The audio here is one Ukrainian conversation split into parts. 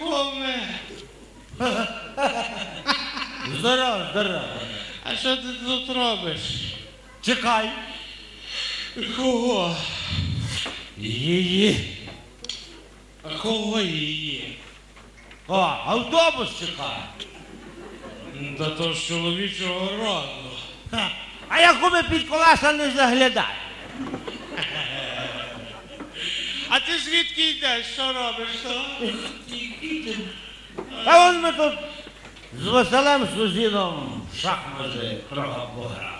Олег. Здорово, здорово. А що ти тут робиш? Чекай. Кого? Її. А кого її? О, автобус чекає. Та то з чоловічого роду. Ха. А я куми під колеса не заглядай. А ти звідки йдеш? Що робиш? Що? А он ми тут з Василем Сузіном в шахмати трохи пограли.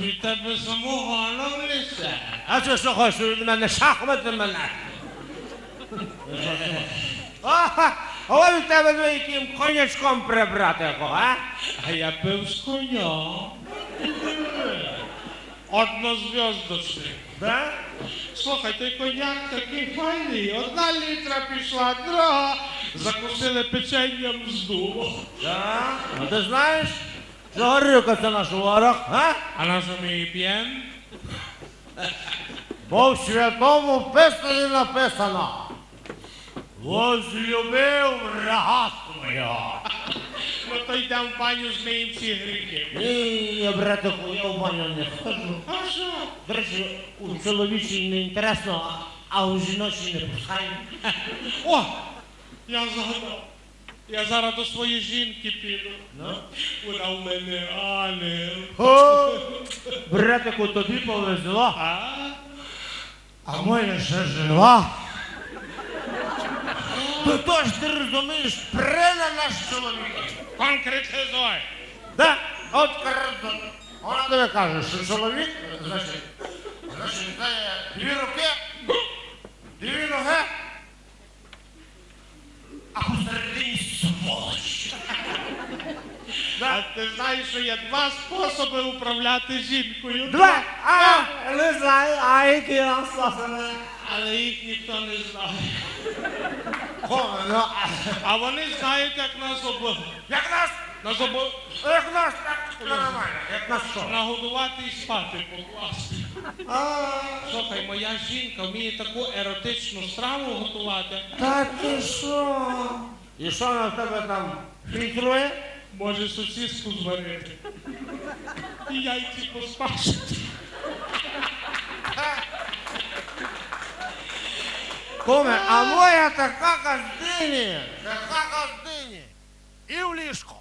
Від тебе самого воно несе. А що, що хочеш від мене шахмати мене? А від тебе ну, яким конячком прибрати якого, а? А я пив з коня. Однозв'язочний. Да? Слухай, той коньяк такий файний. Одна літра пішла, друга. Закусили печенням здуло. Да? А ти знаєш, що горілка це наш ворог, а? А на що ми її п'ємо? Бо в святому писані написано. Возлюбив врага свого. То йдемо в баню змиємо всі гріхи. Ні, я, братику, я в баню не ходжу. А що? До речі, у чоловічій не інтересно, а- а у жіночій не пускаю. О! Я згадав. Я зараз до своєї жінки піду. Ну? Вона в мене ангел. О, братику, тобі повезло, А? а моя ще жива. То то ж ти розумієш, прина наш чоловік. Конкретизуй. Да? От коротко. Вона тобі каже, що чоловік, значить, значить, знає дві руки, дві ноги, а посередині сволоч. А ти знаєш, що є два способи управляти жінкою. Два. А, не знаю, а які нам способи? Але їх ніхто не знає. Ну, а, вони знають, як нас обо... як нас, Нас обо... як нас, так нормально, як нас що? Нагодувати і спати покласти. А, Слухай, моя жінка вміє таку еротичну страву готувати. та ти що? І що вона в тебе там фільтрує? Може сосиску зварити. І яйці поспашити. Коме, а моя така каздині, така каздині. І в ліжку.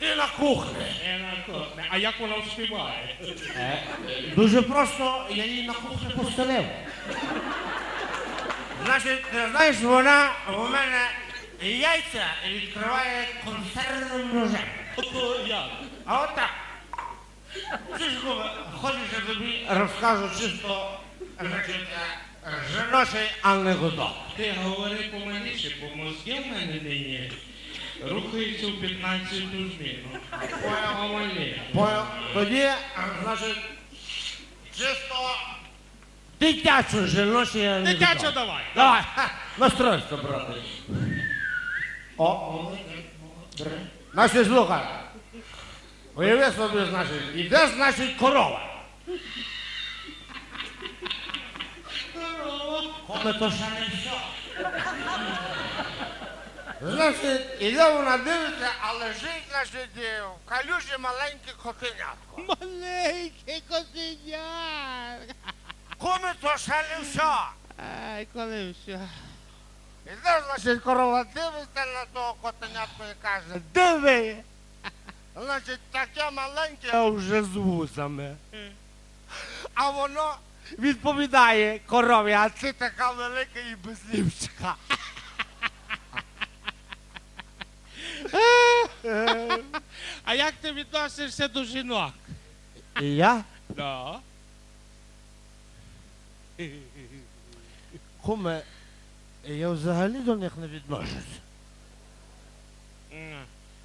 І на кухні. Е, на кухні. А як вона співає? Дуже просто я її на кухні постелив. Значить, ти знаєш, вона у мене яйця відкриває консервним ножем. Ото як? А от так. Ти ж Коме, хочеш, я тобі розкажу чисто, значить, е, жіночий анекдот. Ти говори поманіше, бо мозги в мене нині рухаються в 15 зміну. Понял? Тоді, е, значить, чисто дитячо жіночий анекдот. Дитячо давай. Давай, ха, настройся, брате. О, молодець, бери. Значить, слухай. Уяви собі, значить, іде, значить, корова. Коли то ще не все. Значить, іде вона дивиться, а лежить, значить, е, в калюжі маленьке котенятко. Маленький котеняк. Коми то ще не все. Ай, коли все. Іде, значить, корова дивиться на того котенятку і каже, диви. Значить, таке маленьке, а вже з вусами. А воно відповідає корові, а ти така велика і без лівчика. А як ти відносишся до жінок? І я? Да. Куме, я взагалі до них не відношусь.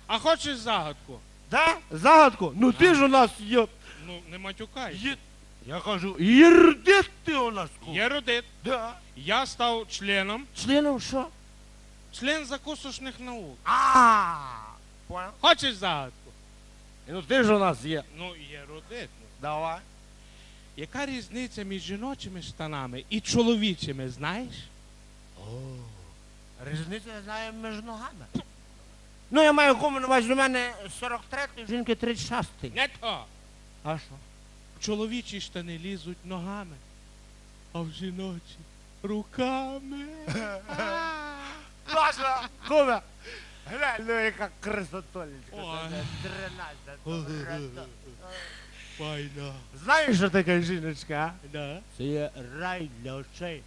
А хочеш загадку? Да? Загадку? Ну ти ж у нас є. Ну, не матюкай. є... Я кажу, єрдит ти у нас. куме. Є. Да. Я став членом, Членом що? член закусочних наук. А, понял? Хочеш загадку? Ну ти ж у нас є. Ну, є родит. Ну. Давай. Яка різниця між жіночими штанами і чоловічими, знаєш? Різницю я знаю між ногами. Ну, я маю кому на увазі, у мене 43-й, жінки 36-й. Не то. А що? Чоловічі штани лізуть ногами, а в жіночі руками. Наша, куме. Глянь, ну яка красотолечка. Ой. Файна. Знаєш, що таке жіночка? а? Да? Це є рай для очей,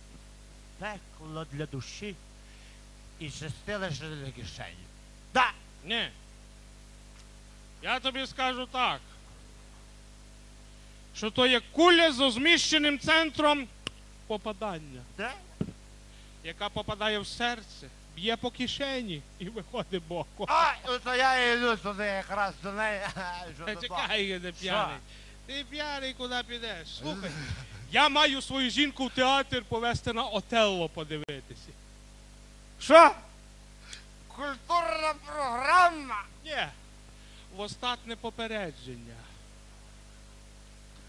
пекло для душі і чистилище для кишені. Да. Ні. Я тобі скажу так. Що то є куля з зміщеним центром попадання, Да? яка попадає в серце, б'є по кишені і виходить боком. А, то я і йду туди якраз до неї. що Та до Чекай, не п'яний. Ти п'яний, куди підеш? Слухай, я маю свою жінку в театр повезти на Отелло подивитися. Що? Культурна програма. Ні, в остатне попередження.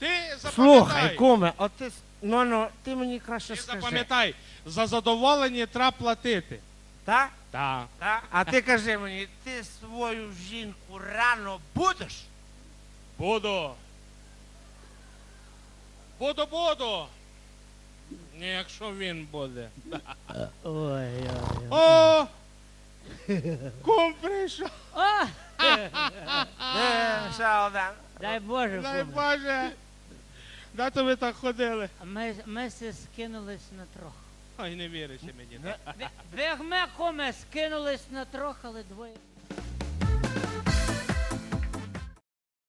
Ти запам'ятай, Слухай, куме, от ти, с- ну, ну, ти мені краще ти скажи. запам'ятай, за задоволення треба платити. Так? Так. Так? А ти кажи мені, ти свою жінку рано будеш? Буду. Буду, буду. Ні, якщо він буде. Ой, ой, О! Кум прийшов. Е, ще один. дай Боже, Дай куме. Боже. Де то ви так ходили? Ми, ми се скинулись на трох. Ой, не віриш мені. Ви- Ви скинулись на трох, але двоє.